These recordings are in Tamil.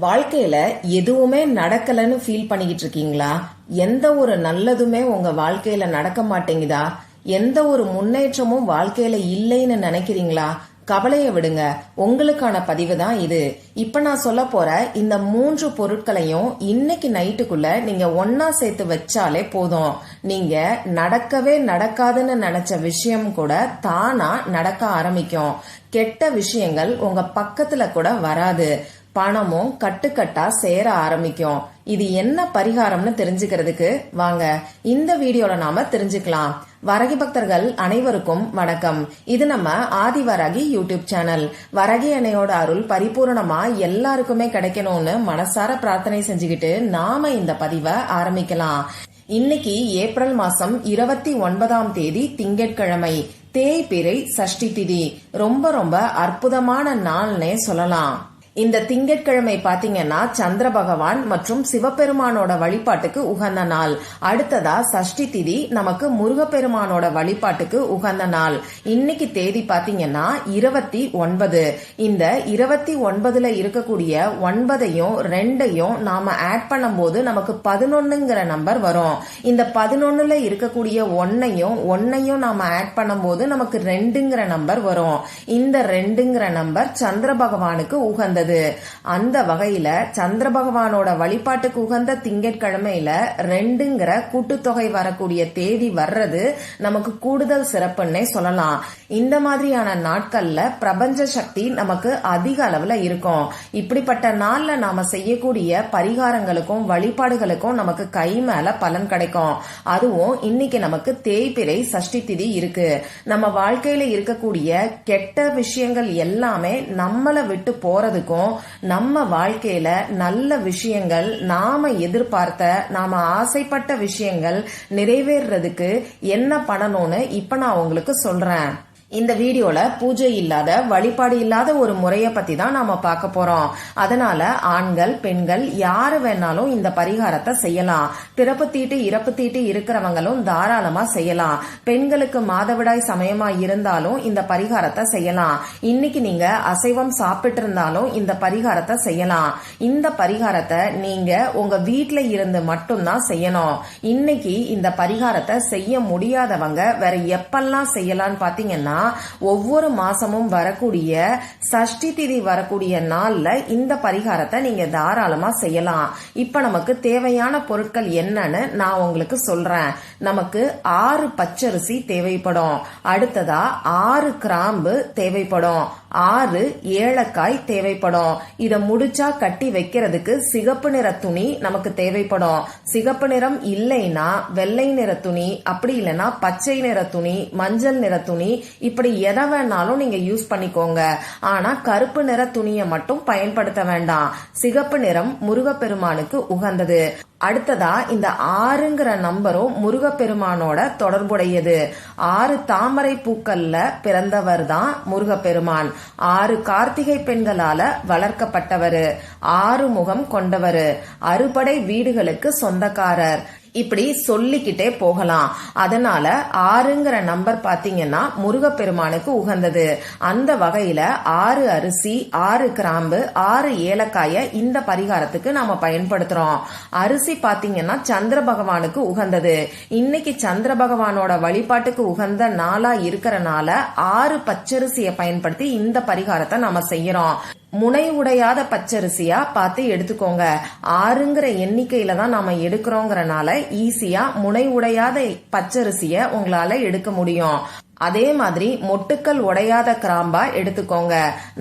வாழ்க்கையில எதுவுமே நடக்கலன்னு ஃபீல் பண்ணிக்கிட்டு இருக்கீங்களா எந்த ஒரு நல்லதுமே உங்க வாழ்க்கையில நடக்க மாட்டேங்குதா? எந்த ஒரு முன்னேற்றமும் வாழ்க்கையில இல்லைன்னு நினைக்கிறீங்களா? கவலைய விடுங்க. உங்களுக்கான பதிவு தான் இது. இப்ப நான் சொல்ல போற இந்த மூன்று பொருட்களையும் இன்னைக்கு நைட்டுக்குள்ள நீங்க ஒன்னா சேர்த்து வச்சாலே போதும். நீங்க நடக்கவே நடக்காதுன்னு நினைச்ச விஷயம் கூட தானா நடக்க ஆரம்பிக்கும். கெட்ட விஷயங்கள் உங்க பக்கத்துல கூட வராது. பணமும் கட்டுக்கட்டா சேர ஆரம்பிக்கும். இது என்ன பரிகாரம்னு தெரிஞ்சுக்கிறதுக்கு வாங்க. இந்த வீடியோல நாம தெரிஞ்சுக்கலாம். வரகி பக்தர்கள் அனைவருக்கும் வணக்கம். இது நம்ம ஆதி வரகி யூடியூப் சேனல். வரகி அணையோட அருள் பரிபூர்ணமா எல்லாருக்குமே கிடைக்கணும்னு மனசார பிரார்த்தனை செஞ்சுக்கிட்டு நாம இந்த பதிவை ஆரம்பிக்கலாம். இன்னைக்கு ஏப்ரல் மாசம் இருபத்தி ஒன்பதாம் தேதி திங்கட்கிழமை. தேய்பிறை சஷ்டி திதி. ரொம்ப ரொம்ப அற்புதமான நாள்னே சொல்லலாம். இந்த திங்கட்கிழமை பாத்தீங்கன்னா சந்திர பகவான் மற்றும் சிவபெருமானோட வழிபாட்டுக்கு உகந்த நாள். அடுத்ததா சஷ்டி திதி நமக்கு முருகப்பெருமானோட வழிபாட்டுக்கு உகந்த நாள். இன்னைக்கு தேதி பாத்தீங்கன்னா இருபத்தி ஒன்பது. இந்த இருபத்தி ஒன்பதுல இருக்கக்கூடிய ஒன்பதையும் ரெண்டையும் நாம ஆட் பண்ணும்போது நமக்கு பதினொன்னுங்கிற நம்பர் வரும். இந்த பதினொன்னுல இருக்கக்கூடிய ஒன்னையும் ஒன்னையும் நாம ஆட் பண்ணும்போது நமக்கு ரெண்டுங்கிற நம்பர் வரும். இந்த ரெண்டுங்கிற நம்பர் சந்திர பகவானுக்கு உகந்தது. உள்ளது அந்த வகையில சந்திர பகவானோட வழிபாட்டுக்கு உகந்த திங்கட்கிழமையில ரெண்டுங்கிற கூட்டுத்தொகை வரக்கூடிய தேதி வர்றது நமக்கு கூடுதல் சிறப்புன்னே சொல்லலாம். இந்த மாதிரியான நாட்கள்ல பிரபஞ்ச சக்தி நமக்கு அதிக அளவுல இருக்கும். இப்படிப்பட்ட நாள்ல நாம செய்யக்கூடிய பரிகாரங்களுக்கும் வழிபாடுகளுக்கும் நமக்கு கை மேல பலன் கிடைக்கும். அதுவும் இன்னைக்கு நமக்கு தேய்பிரை சஷ்டி திதி இருக்கு. நம்ம வாழ்க்கையில இருக்கக்கூடிய கெட்ட விஷயங்கள் எல்லாமே நம்மளை விட்டு போறதுக்கும் நம்ம வாழ்க்கையில நல்ல விஷயங்கள் நாம எதிர்பார்த்த நாம ஆசைப்பட்ட விஷயங்கள் நிறைவேறதுக்கு என்ன பண்ணணும்னு இப்ப நான் உங்களுக்கு சொல்றேன். இந்த வீடியோல பூஜை இல்லாத வழிபாடு இல்லாத ஒரு முறைய பத்தி தான் நாம பார்க்க போறோம். அதனால ஆண்கள் பெண்கள் யாரு வேணாலும் இந்த பரிகாரத்தை செய்யலாம். பிறப்பு தீட்டு இறப்பு தீட்டு இருக்கிறவங்களும் தாராளமா செய்யலாம். பெண்களுக்கு மாதவிடாய் சமயமா இருந்தாலும் இந்த பரிகாரத்தை செய்யலாம். இன்னைக்கு நீங்க அசைவம் சாப்பிட்டு இருந்தாலும் இந்த பரிகாரத்தை செய்யலாம். இந்த பரிகாரத்தை நீங்க உங்க வீட்ல இருந்து மட்டும்தான் செய்யணும். இன்னைக்கு இந்த பரிகாரத்தை செய்ய முடியாதவங்க வேற எப்பெல்லாம் செய்யலாம்னு பாத்தீங்கன்னா ஒவ்வொரு மாசமும் வரக்கூடிய சஷ்டி திதி வரக்கூடிய நாள்ல இந்த பரிகாரத்தை நீங்க தாராளமா செய்யலாம். இப்ப நமக்கு தேவையான பொருட்கள் என்னன்னு நான் உங்களுக்கு சொல்றேன். நமக்கு ஆறு பச்சரிசி தேவைப்படும். அடுத்ததா ஆறு கிராம்பு தேவைப்படும். ஆறு ஏலக்காய் தேவைப்படும். இத முடிச்சா கட்டி வைக்கிறதுக்கு சிகப்பு நிற துணி நமக்கு தேவைப்படும். சிகப்பு நிறம் இல்லைன்னா வெள்ளை நிற துணி அப்படி இல்லைன்னா பச்சை நிற துணி மஞ்சள் நிற துணி இப்படி எதை வேணாலும் நீங்க யூஸ் பண்ணிக்கோங்க. ஆனா கருப்பு நிற துணியை மட்டும் பயன்படுத்த வேண்டாம். சிகப்பு நிறம் முருகப்பெருமானுக்கு உகந்தது. அடுத்ததா இந்த ஆறுங்கிற நம்பரும் முருகப்பெருமானோட தொடர்புடையது. ஆறு தாமரை பூக்கள்ல பிறந்தவர் தான் முருகப்பெருமான். ஆறு கார்த்திகை பெண்களால வளர்க்கப்பட்டவர். ஆறு முகம் கொண்டவரு. அறுபடை வீடுகளுக்கு சொந்தக்காரர். இப்படி சொல்லிக்கிட்டே போகலாம். அதனால ஆறுங்கிற நம்பர் பாத்தீங்கன்னா முருகப்பெருமானுக்கு உகந்தது. அந்த வகையில ஆறு அரிசி ஆறு கிராம்பு ஆறு ஏலக்காய இந்த பரிகாரத்துக்கு நாம பயன்படுத்துறோம். அரிசி பாத்தீங்கன்னா சந்திர பகவானுக்கு உகந்தது. இன்னைக்கு சந்திர பகவானோட வழிபாட்டுக்கு உகந்த நாளா இருக்கிறனால ஆறு பச்சரிசியை பயன்படுத்தி இந்த பரிகாரத்தை நாம செய்யறோம். முனை உடையாத பச்சரிசியா பார்த்து எடுத்துக்கோங்க. ஆறுங்கிற எண்ணிக்கையில தான் நாம எடுக்கிறோங்கிறனால ஈஸியா முனை உடையாத பச்சரிசிய உங்களால எடுக்க முடியும். அதே மாதிரி மொட்டுக்கள் உடையாத கிராம்பா எடுத்துக்கோங்க.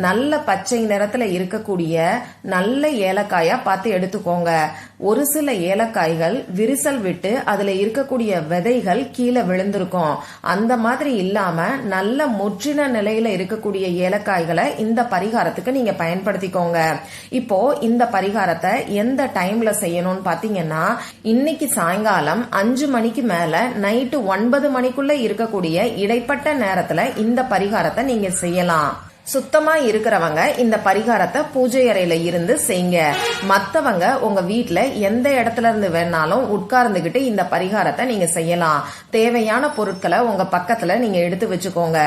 நல்ல பச்சை நிறத்துல இருக்கக்கூடிய நல்ல ஏலக்காயா பார்த்து எடுத்துக்கோங்க. ஒரு சில ஏலக்காய்கள் விரிசல் விட்டு அதுல இருக்கக்கூடிய விதைகள் கீழே விழுந்திருக்கும். அந்த மாதிரி இல்லாம நல்ல முற்றின நிலையில இருக்கக்கூடிய ஏலக்காய்களை இந்த பரிகாரத்துக்கு நீங்க பயன்படுத்திக்கோங்க. இப்போ இந்த பரிகாரத்தை எந்த டைம்ல செய்யணும்னு பாத்தீங்கன்னா இன்னைக்கு சாயங்காலம் அஞ்சு மணிக்கு மேல நைட்டு ஒன்பது மணிக்குள்ள இருக்கக்கூடிய இடைப்பட்ட நேரத்துல இந்த பரிகாரத்தை நீங்க செய்யலாம். சுத்தமா இருக்கிறவங்க இந்த பரிகாரத்தை பூஜை அறையில இருந்து செய்ங்க. மத்தவங்க உங்க வீட்டுல எந்த இடத்துல இருந்து வேணாலும் உட்கார்ந்துகிட்டு இந்த பரிகாரத்தை நீங்க செய்யலாம். தேவையான பொருட்களை உங்க பக்கத்துல நீங்க எடுத்து வச்சுக்கோங்க.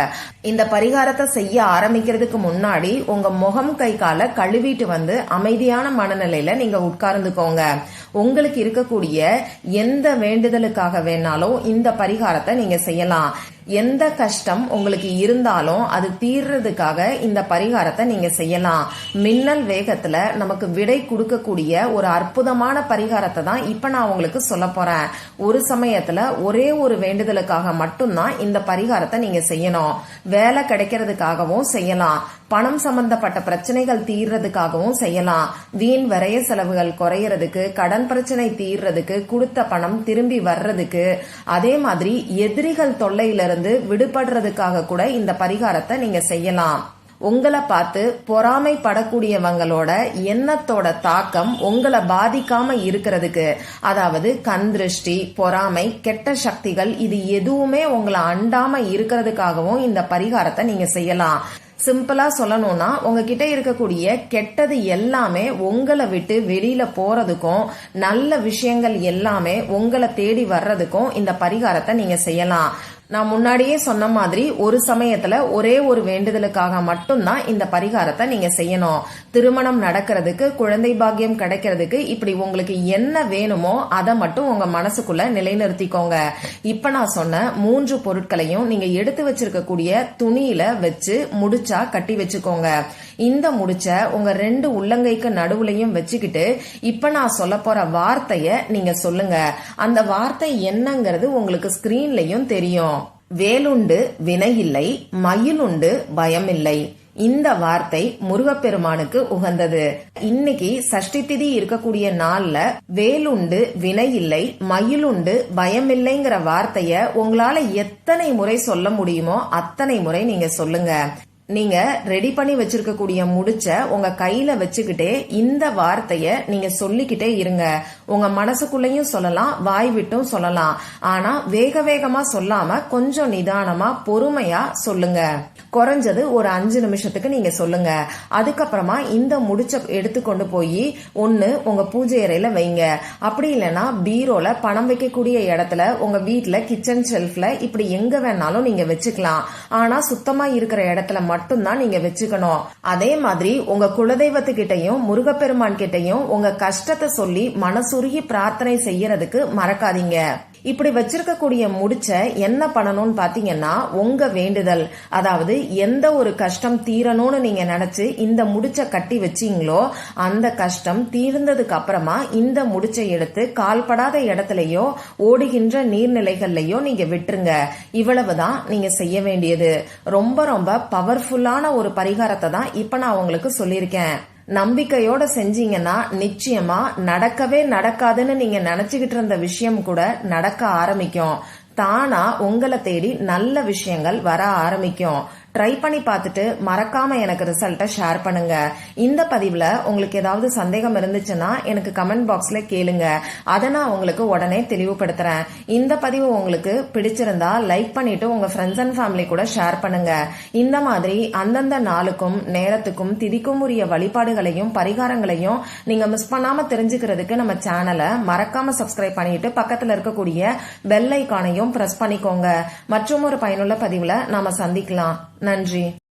இந்த பரிகாரத்தை செய்ய ஆரம்பிக்கிறதுக்கு முன்னாடி உங்க முகம் கை காலை கழுவிட்டு வந்து அமைதியான மனநிலையில நீங்க உட்கார்ந்துக்கோங்க. உங்களுக்கு இருக்கக்கூடிய எந்த வேண்டுதலுக்காக வேணாலும் இந்த பரிகாரத்தை நீங்க செய்யலாம். எந்த கஷ்டம் உங்களுக்கு இருந்தாலும் அது தீர்றதுக்காக இந்த பரிகாரத்தை நீங்க செய்யலாம். மின்னல் வேகத்துல நமக்கு விடை கொடுக்கக்கூடிய ஒரு அற்புதமான பரிகாரத்தை தான் இப்ப நான் உங்களுக்கு சொல்ல போறேன். ஒரு சமயத்துல ஒரே ஒரு வேண்டுதலுக்காக மட்டும்தான் இந்த பரிகாரத்தை நீங்க செய்யணும். வேலை கிடைக்கிறதுக்காகவும் செய்யலாம். பணம் சம்பந்தப்பட்ட பிரச்சனைகள் தீர்றதுக்காகவும் செய்யலாம். வீண் விரைய செலவுகள் குறையறதுக்கு கடன் பிரச்சனை தீர்றதுக்கு கொடுத்த பணம் திரும்பி வர்றதுக்கு அதே மாதிரி எதிரிகள் தொல்லையிலிருந்து விடுபடுறதுக்காக கூட இந்த பரிகாரத்தை நீங்க செய்யலாம். உங்களை பார்த்து பொறாமைப்படக்கூடியவங்களோட எண்ணத்தோட தாக்கம் உங்களை பாதிக்காம இருக்கிறதுக்கு அதாவது கண் திருஷ்டி பொறாமை கெட்ட சக்திகள் இது எதுவுமே உங்களை அண்டாம இருக்கிறதுக்காகவும் இந்த பரிகாரத்தை நீங்க செய்யலாம். சிம்பிளா சொல்லணும்னா உங்ககிட்ட இருக்கக்கூடிய கெட்டது எல்லாமே உங்களை விட்டு வெளியில போறதுக்கும் நல்ல விஷயங்கள் எல்லாமே உங்களை தேடி வர்றதுக்கும் இந்த பரிகாரத்தை நீங்க செய்யலாம். நான் முன்னாடியே சொன்ன மாதிரி ஒரு சமயத்துல ஒரே ஒரு வேண்டுதலுக்காக மட்டும்தான் இந்த பரிகாரத்தை நீங்க செய்யணும். திருமணம் நடக்கிறதுக்கு குழந்தை பாக்கியம் கிடைக்கிறதுக்கு இப்படி உங்களுக்கு என்ன வேணுமோ அதை மட்டும் உங்க மனசுக்குள்ள நிலைநிறுத்திக்கோங்க. இப்ப நான் சொன்ன மூன்று பொருட்களையும் நீங்க எடுத்து வச்சிருக்கக்கூடிய துணியில வச்சு முடிச்சா கட்டி வச்சுக்கோங்க. இந்த முடிச்ச உங்க ரெண்டு உள்ளங்கைக்கு நடுவுலையும் வச்சுக்கிட்டு இப்ப நான் சொல்ல போற வார்த்தைய நீங்க சொல்லுங்க. அந்த வார்த்தை என்னங்கிறது உங்களுக்கு ஸ்கிரீன்லயும் தெரியும். வேலுண்டு வினையில்லை மயிலுண்டு பயமில்லை. இந்த வார்த்தை முருகப்பெருமானுக்கு உகந்தது. இன்னைக்கு சஷ்டி திதி இருக்கக்கூடிய நாள்ல வேலுண்டு வினையில்லை மயிலுண்டு பயமில்லைங்கிற வார்த்தைய உங்களால எத்தனை முறை சொல்ல முடியுமோ அத்தனை முறை நீங்க சொல்லுங்க. நீங்க ரெடி பண்ணி வச்சிருக்கக்கூடிய முடிச்ச உங்க கையில வச்சுக்கிட்டே இந்த வார்த்தைய நீங்க சொல்லிக்கிட்டே இருங்க. உங்க மனசுக்குள்ளேயும் சொல்லலாம் வாய் விட்டும் சொல்லலாம். ஆனா வேக வேகமா சொல்லாம கொஞ்சம் நிதானமா பொறுமையா சொல்லுங்க. குறைஞ்சது ஒரு அஞ்சு நிமிஷத்துக்கு நீங்க சொல்லுங்க. அதுக்கப்புறமா இந்த முடிச்ச எடுத்துக்கொண்டு போய் ஒன்னு உங்க பூஜை அறையில வைங்க. அப்படி இல்லைன்னா பீரோல பணம் வைக்கக்கூடிய இடத்துல உங்க வீட்டுல கிச்சன் ஷெல்ஃப்ல இப்படி எங்க வேணாலும் நீங்க வச்சுக்கலாம். ஆனா சுத்தமா இருக்கிற இடத்துல மட்டும்தான் நீங்க வச்சுக்கணும். அதே மாதிரி உங்க குலதெய்வத்துக்கிட்டையும் முருகப்பெருமான் கிட்டையும் உங்க கஷ்டத்தை சொல்லி மனசு சுருகி பிரார்த்தனை செய்யறதுக்கு மறக்காதீங்க. இப்படி வச்சிருக்கக்கூடிய முடிச்ச என்ன பண்ணணும்னு பாத்தீங்கன்னா உங்க வேண்டுதல். அதாவது எந்த ஒரு கஷ்டம் தீரணும்னு நீங்க நினைச்சு இந்த முடிச்ச கட்டி வச்சீங்களோ அந்த கஷ்டம் தீர்ந்ததுக்கு அப்புறமா இந்த முடிச்சை எடுத்து கால்படாத இடத்துலயோ ஓடுகின்ற நீர்நிலைகள்லயோ நீங்க விட்டுருங்க. இவ்வளவுதான் நீங்க செய்ய வேண்டியது. ரொம்ப ரொம்ப பவர்ஃபுல்லான ஒரு பரிகாரத்தை தான் இப்ப நான் உங்களுக்கு சொல்லியிருக்கேன். நம்பிக்கையோட செஞ்சீங்கன்னா நிச்சயமா நடக்கவே நடக்காதுன்னு நீங்க நினைச்சுக்கிட்டு இருந்த விஷயம் கூட நடக்க ஆரம்பிக்கும். தானா உங்களை தேடி நல்ல விஷயங்கள் வர ஆரம்பிக்கும். ட்ரை பண்ணி பார்த்துட்டு மறக்காம எனக்கு ரிசல்ட்டை ஷேர் பண்ணுங்க. இந்த பதிவில் உங்களுக்கு ஏதாவது சந்தேகம் இருந்துச்சுன்னா எனக்கு கமெண்ட் பாக்ஸ்ல கேளுங்க. அதை நான் உங்களுக்கு உடனே தெளிவுபடுத்துறேன். இந்த பதிவு உங்களுக்கு பிடிச்சிருந்தா லைக் பண்ணிட்டு உங்க ஃப்ரெண்ட்ஸ் அண்ட் ஃபேமிலி கூட ஷேர் பண்ணுங்க. இந்த மாதிரி அந்தந்த நாளுக்கும் நேரத்துக்கும் திதிக்கும் உரிய வழிபாடுகளையும் பரிகாரங்களையும் நீங்க மிஸ் பண்ணாம தெரிஞ்சுக்கிறதுக்கு நம்ம சேனலை மறக்காம சப்ஸ்கிரைப் பண்ணிட்டு பக்கத்தில் இருக்கக்கூடிய பெல் ஐக்கானையும் பிரஸ் பண்ணிக்கோங்க. மற்றும் ஒரு பயனுள்ள பதிவுல நாம சந்திக்கலாம். நன்றி.